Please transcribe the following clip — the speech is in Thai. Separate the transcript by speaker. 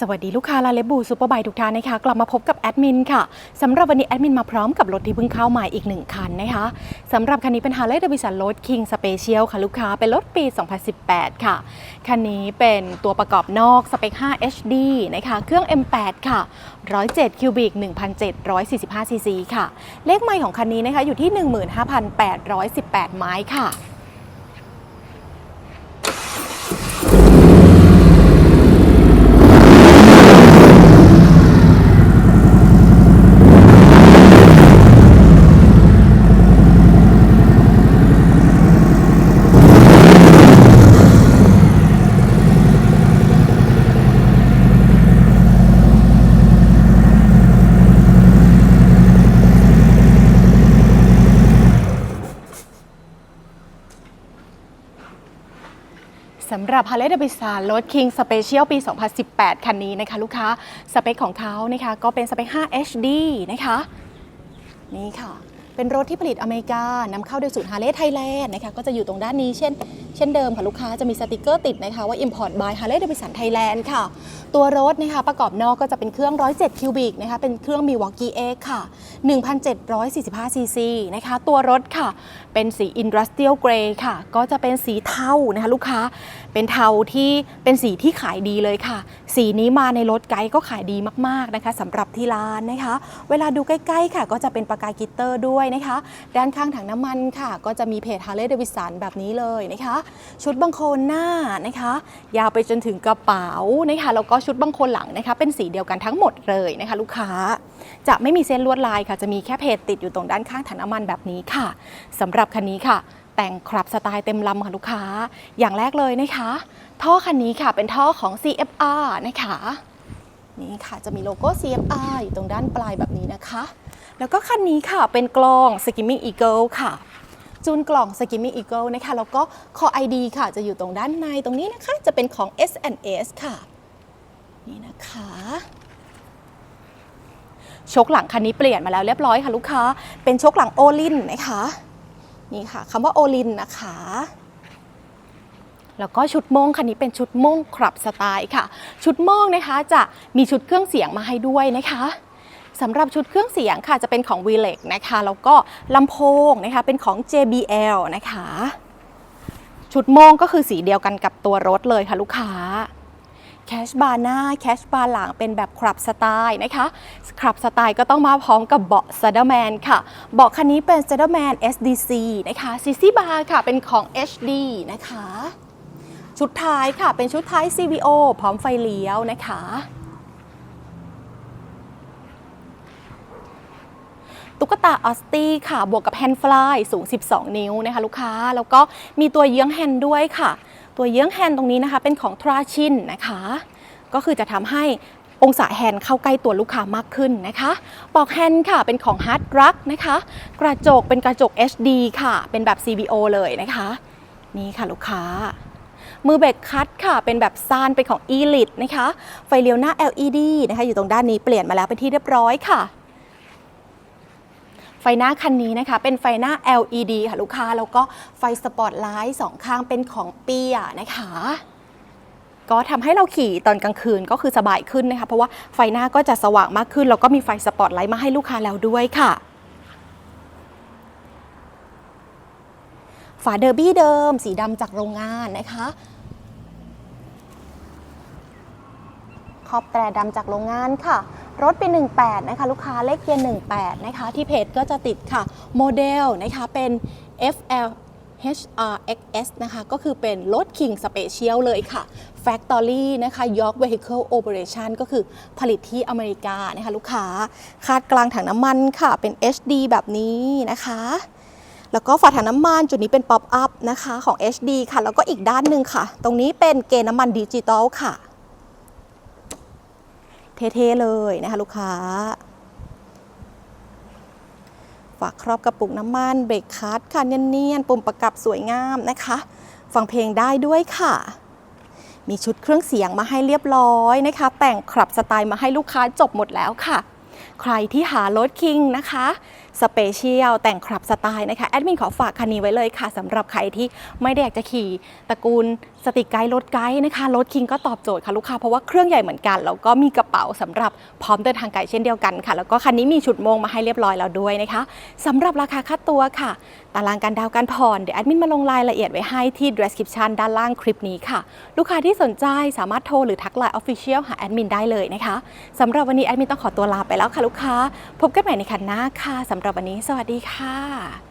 Speaker 1: สวัสดีลูกค้าลาเลบูซูเปอร์บค์ทุกท่านนะคะ กลับมาพบกับแอดมินค่ะสำหรับวันนี้แอดมินมาพร้อมกับรถที่เพิ่งเข้ามาอีกหนึ่งคันนะคะสำหรับคันนี้เป็น Harley Davidson Road King Special ค่ะลูกค้าเป็นรถปี 2018 ค่ะ คันนี้เป็นตัวประกอบนอกสเปค 5 HD นะคะ เครื่อง M8 ค่ะ 107คิวบิก1,745ซีซีค่ะ เลขไมล์ของคันนี้นะคะอยู่ที่ 15,818 ไม้ค่ะ สำหรับ Harley Davidson รถ King Special ปี 2018 คันนี้นะคะ ลูกค้า สเปคของเขานะคะก็เป็นสเปค 5 HD นะคะ นี่ค่ะ เป็นรถที่ผลิตอเมริกานำเข้าโดยศูนย์ฮาร์เลย์ไทยแลนด์นะคะ ก็จะอยู่ตรงด้านนี้เช่น เช่นเดิมค่ะลูกค้าจะมีสติกเกอร์ติดนะคะว่า Import by Harley Davidson Thailand ค่ะ ตัวรถนะคะประกอบนอกก็จะเป็นเครื่อง 107 คิวบิกนะคะเป็นเครื่อง Milwaukee X ค่ะ 1,745 ซีซีนะคะตัวรถค่ะเป็นสี Industrial Grey ค่ะ ก็จะเป็นสีเทานะคะลูกค้าเป็นเทาที่เป็นสีที่ขายดีเลยค่ะ สีนี้มาในรถไกด์ก็ขายดีมากๆนะคะสำหรับที่ร้านนะคะ เวลาดูใกล้ๆค่ะ ก็จะเป็นประกายกิตเตอร์ด้วยนะคะ ด้านข้างถังน้ำมันค่ะ ก็จะมีเพจ Harley Davidson แบบนี้เลยนะคะ ชุดบังโคลนหน้านะคะ ยาวไปจนถึงกระเป๋านะคะแล้วก็ชุดบังโคลนหลังนะคะ เป็นสีเดียวกันทั้งหมดเลยนะคะ ลูกค้าจะไม่มีเส้นลวดลายค่ะ จะมีแค่เพจติดอยู่ตรงด้านข้างถังน้ำมันแบบนี้ค่ะสำหรับคันนี้ค่ะ แต่งครับสไตล์เต็มลำค่ะลูกค้า อย่างแรกเลยนะคะ ท่อคันนี้ค่ะเป็นท่อของ CFR นะคะนี่ค่ะจะมีโลโก้ CFR อยู่ตรงด้านปลายแบบนี้นะคะ แล้วก็คันนี้ค่ะเป็นกล้อง Skimming Eagle ค่ะจูนกล่อง Skimming Eagle นะคะแล้วก็คอ ID ค่ะจะอยู่ตรงด้านในตรงนี้นะคะจะเป็นของ S&S ค่ะ นี่นะคะชกหลังคันนี้เปลี่ยนมาแล้วเรียบร้อยค่ะลูกค้า เป็นชกหลังโอลินนะคะ นี่ค่ะคำว่าโอลินนะคะ แล้วก็ชุดโมงคันนี้เป็นชุดโมงคลับสไตล์ค่ะ ชุดโมงนะคะจะมีชุดเครื่องเสียงมาให้ด้วยนะคะสำหรับชุดเครื่องเสียงค่ะจะเป็นของ v l e x นะคะแล้วก็ลำโพงนะคะเป็นของ JBL นะคะ ชุดโมงก็คือสีเดียวกันกับตัวรถเลยค่ะลูกค้า แคชบาร์หน้าแคชบาร์หลังเป็นแบบคลับสไตล์นะคะคลับสไตล์ก็ต้องมาพร้อมกับเบาะ s ซ d แมนค่ะ เบาะคันนี้เป็น s ซ d แมน SDC นะคะซีซีบาร์ค่ะเป็นของ HD นะคะ ชุดท้ายค่ะเป็นชุดท้าย CVO พร้อมไฟเลี้ยวนะคะตุ๊กตาออสตี้ค่ะ บวกกับแฮนด์ฟลายสูง 12 นิ้วนะคะลูกค้า แล้วก็มีตัวเยื้องแฮนด์ด้วยค่ะ ตัวเยื้องแฮนด์ตรงนี้นะคะ เป็นของทราชินนะคะ ก็คือจะทำให้องศาแฮนด์เข้าใกล้ตัวลูกค้ามากขึ้นนะคะปอกแฮนด์ค่ะเป็นของ Hard Rock นะคะ กระจกเป็นกระจก HD ค่ะ เป็นแบบ CVO เลยนะคะ นี่ค่ะลูกค้า มือเบรกคัดค่ะ เป็นแบบซานเป็นของ Elite นะคะ ไฟเลี้ยวหน้า LED นะคะ อยู่ตรงด้านนี้เปลี่ยนมาแล้วเป็นที่เรียบร้อยค่ะ ไฟหน้าคันนี้นะคะ เป็นไฟหน้า LED ค่ะลูกค้า แล้วก็ไฟสปอตไลท์สองข้างเป็นของเปียนะคะ ก็ทำให้เราขี่ตอนกลางคืนก็คือสบายขึ้นนะคะ เพราะว่าไฟหน้าก็จะสว่างมากขึ้น แล้วก็มีไฟสปอตไลท์มาให้ลูกค้าแล้วด้วยค่ะฝาเดอร์บี้เดิม สีดำจากโรงงานนะคะขอบแตรดำจากโรงงานค่ะ รถเป็น18 นะคะ ลูกค้าเลขเกียร์ 18 นะคะ ที่เพจก็จะติดค่ะ โมเดลนะคะเป็น FL HRXS นะคะ ก็คือเป็นรถ King Special เลยค่ะ Factory นะคะ York Vehicle Operation ก็คือผลิตที่อเมริกานะคะ ลูกค้าคาดกลางถังน้ำมันค่ะ เป็น HD แบบนี้นะคะ แล้วก็ฝาถังน้ำมันจุดนี้เป็นป๊อปอัพนะคะของ HD ค่ะ แล้วก็อีกด้านหนึ่งค่ะ ตรงนี้เป็นเกณฑ์น้ำมันดิจิตอลค่ะ เท่ๆเลยนะคะลูกค้า ฝากครอบกระปุกน้ำมันเบรกคัสค่ะเนียนๆปุ่มประกับสวยงามนะคะ ฟังเพลงได้ด้วยค่ะ มีชุดเครื่องเสียงมาให้เรียบร้อยนะคะ แต่งคลับสไตล์มาให้ลูกค้าจบหมดแล้วค่ะ ใครที่หารถคิงนะคะ สเปเชียลแต่งครับสไตล์นะคะแอดมินขอฝากคันนี้ไว้เลยค่ะสำหรับใครที่ไม่ได้อยากจะขี่ตระกูลสติกไกด์รถไกด์นะคะรถคิงก็ตอบโจทย์ค่ะลูกค้าเพราะว่าเครื่องใหญ่เหมือนกันแล้วก็มีกระเป๋าสำหรับพร้อมเดินทางไกลเช่นเดียวกันค่ะ แล้วก็คันนี้มีชุดโมงมาให้เรียบร้อยแล้วด้วยนะคะสำหรับราคาค่าตัวค่ะ ตารางการดาวน์การผ่อนเดี๋ยวแอดมินมาลงรายละเอียดไว้ให้ที่ description ด้านล่างคลิปนี้ค่ะ ลูกค้าที่สนใจสามารถโทรหรือทักไลน์ Official หาแอดมินได้เลยนะคะสำหรับวันนี้แอดมินต้องขอตัวลาไปแล้วค่ะลูกค้า พบกันใหม่ในคันหน้าค่ะสำหรับวันนี้ สวัสดีค่ะ